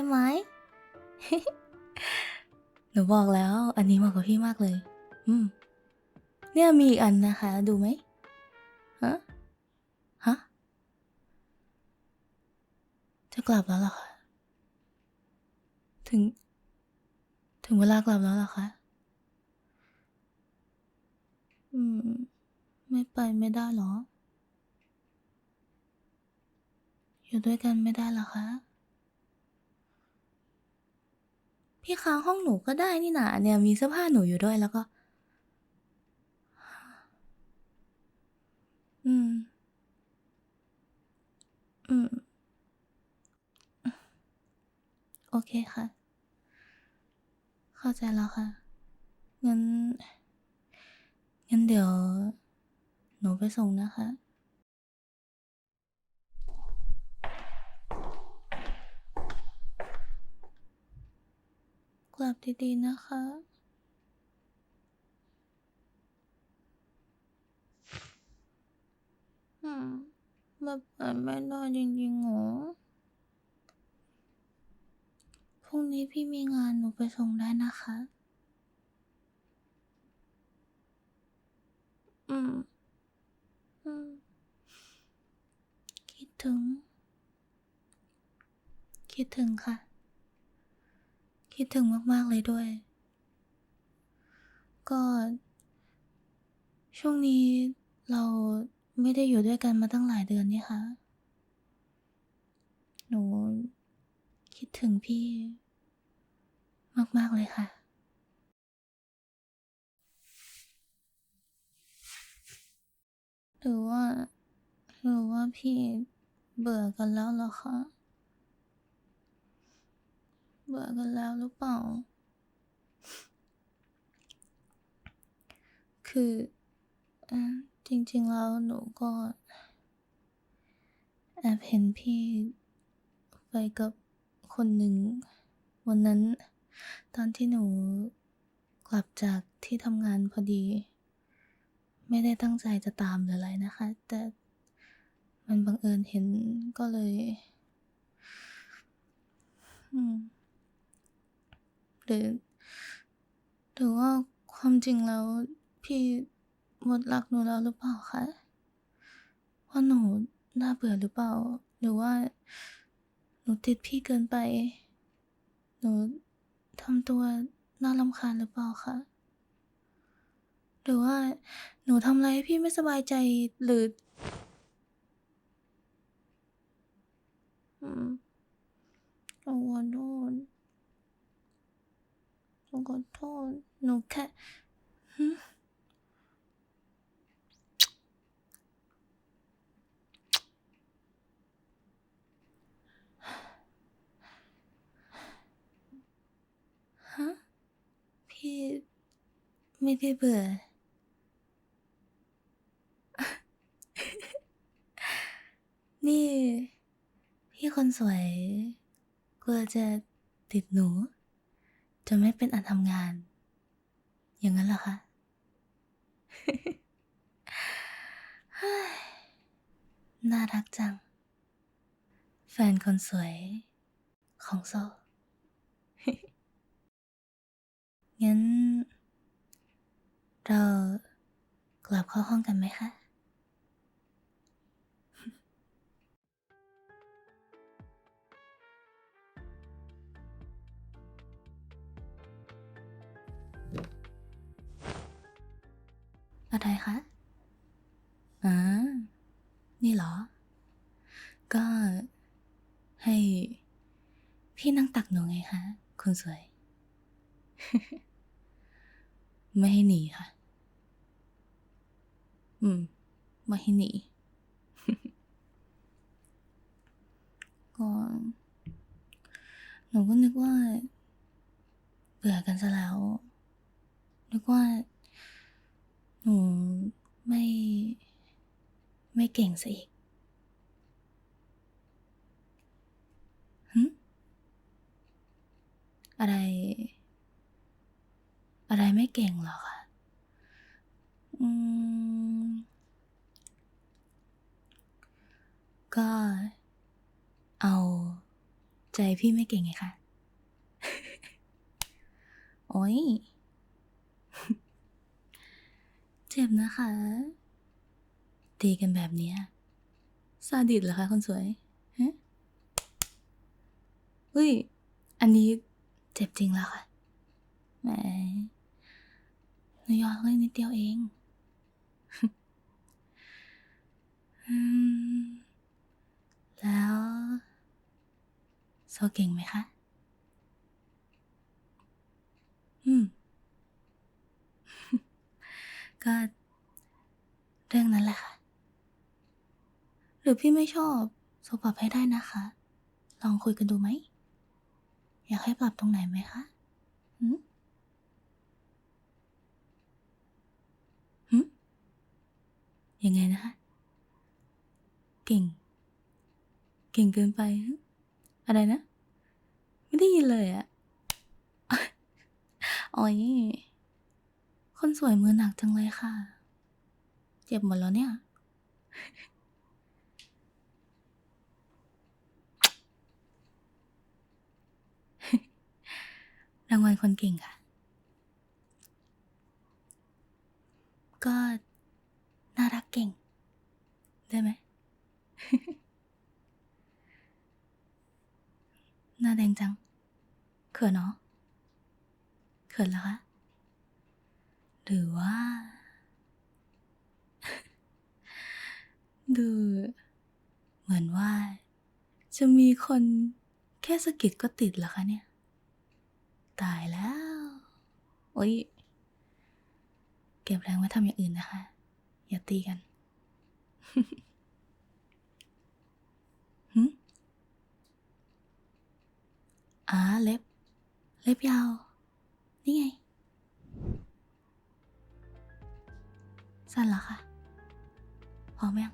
ช่ไหม หนูบอกแล้ว อันนี้เหมาะกับพี่มากเลย อืม เนี่ยมีอีกอันนะคะ ดูไหมฮะ ฮะ จะกลับแล้วเหรอคะ ถึง ถึงเวลากลับแล้วเหรอคะ อืม ไม่ไปไม่ได้เหรอ อยู่ด้วยกันไม่ได้เหรอคะ พี่ค้างห้องหนูก็ได้นี่นาเนี่ยมีเสื้อผ้าหนูอยู่ด้วยแล้วก็ อืม อืม โอเคค่ะ เข้าใจแล้วค่ะ งั้น งั้นเดี๋ยว หนูไปส่งนะคะ กลับดีๆนะคะ อืมแบบเปิดไม่ได้จริงๆหรอพรุ่งนี้พี่มีงานหนูไปส่งได้นะคะ อืม อืม คิดถึง คิดถึงค่ะ คิดถึงมาก ๆ เลยด้วย ก็ ช่วงนี้เราไม่ได้อยู่ด้วยกันมาตั้งหลายเดือนนี่ค่ะหนู คิดถึงพี่ มาก ๆ เลยค่ะหรือว่าหรือว่าพี่เบื่อกันแล้วเหรอคะ เบื่อกันแล้วหรือเปล่า คือจริงๆแล้วหนูก็แอบเห็นพี่ไปกับคนหนึ่ง วันนั้นตอนที่หนูกลับจากที่ทำงานพอดี ไม่ได้ตั้งใจจะตามหรืออะไรนะคะ แต่มันบังเอิญเห็นก็เลย อืม หรือหรือว่าความจริงแล้วพี่หมดรักหนูแล้วหรือเปล่าคะว่าหนูน่าเบื่อหรือเปล่า หรือว่า หนูติดพี่เกินไป หนูทำตัวน่ารำคาญหรือเปล่าคะหรือว่า หนูทำอะไรให้พี่ไม่สบายใจหรืออืมหนูขอโทษ หนูขอโทษ หนูแค่ฮะ พี่ไม่ได้เบื่อนี่ พี่คนสวยกลัวจะติดหนู จะไม่เป็นอันทำงาน อย่างนั้นเหรอคะน่ารักจัง แฟนคนสวย ของโซ งั้น เรากลับเข้าห้องกันไหมคะ อะไรคะอ่านี่เหรอ ก็ให้พี่นั่งตักหนูไงคะคนสวย ไม่ให้หนีค่ะ อืม ไม่ให้หนี ก็หนูก็นึกว่า เบื่อกันซะแล้ว นึกว่าห นูไม่ ไม่เก่งซะอีกหึอะไร อะไรไม่เก่งหรอคะอืม ก็ เอาใจใจพี่ไม่เก่งไงคะ โอ้ย เจ็บนะคะ ตีกันแบบเนี้ยซาดิสเหรอคะคนสวยฮะเฮ้ย อันนี้เจ็บจริงแล้วค่ะ แหมหนูยอมเล่นนิดเดียวเองแล้วโซเก่งไหมคะ อืม ก็ เรื่องนั้นแหละค่ะ หรือพี่ไม่ชอบโซปรับให้ได้นะคะ ลองคุยกันดูไหม อยากให้ปรับตรงไหนไหมคะหืมหืมยังไงนะคะ เก่ง เก่งเกินไป อะไรนะ ไม่ได้ยินเลยอะอ๋อย คนสวยมือหนักจังเลยค่ะ เจ็บหมดแล้วเนี่ย รางวัลคนเก่งค่ะ ก็น่ารักเก่ง ได้ไหม หน้าแดงจัง เขินเนาะเขินเหรอคะ หรือว่า ดู เหมือนว่า จะมีคนแค่สะกิดก็ติดเหรอคะเนี่ย ตายแล้ว โอ๊ย เก็บแรงไว้ทำอย่างอื่นนะคะ อย่าตีกันหึอ่าเล็บ เล็บยาว นี่ไง สั้นเหรอคะพร้อมยัง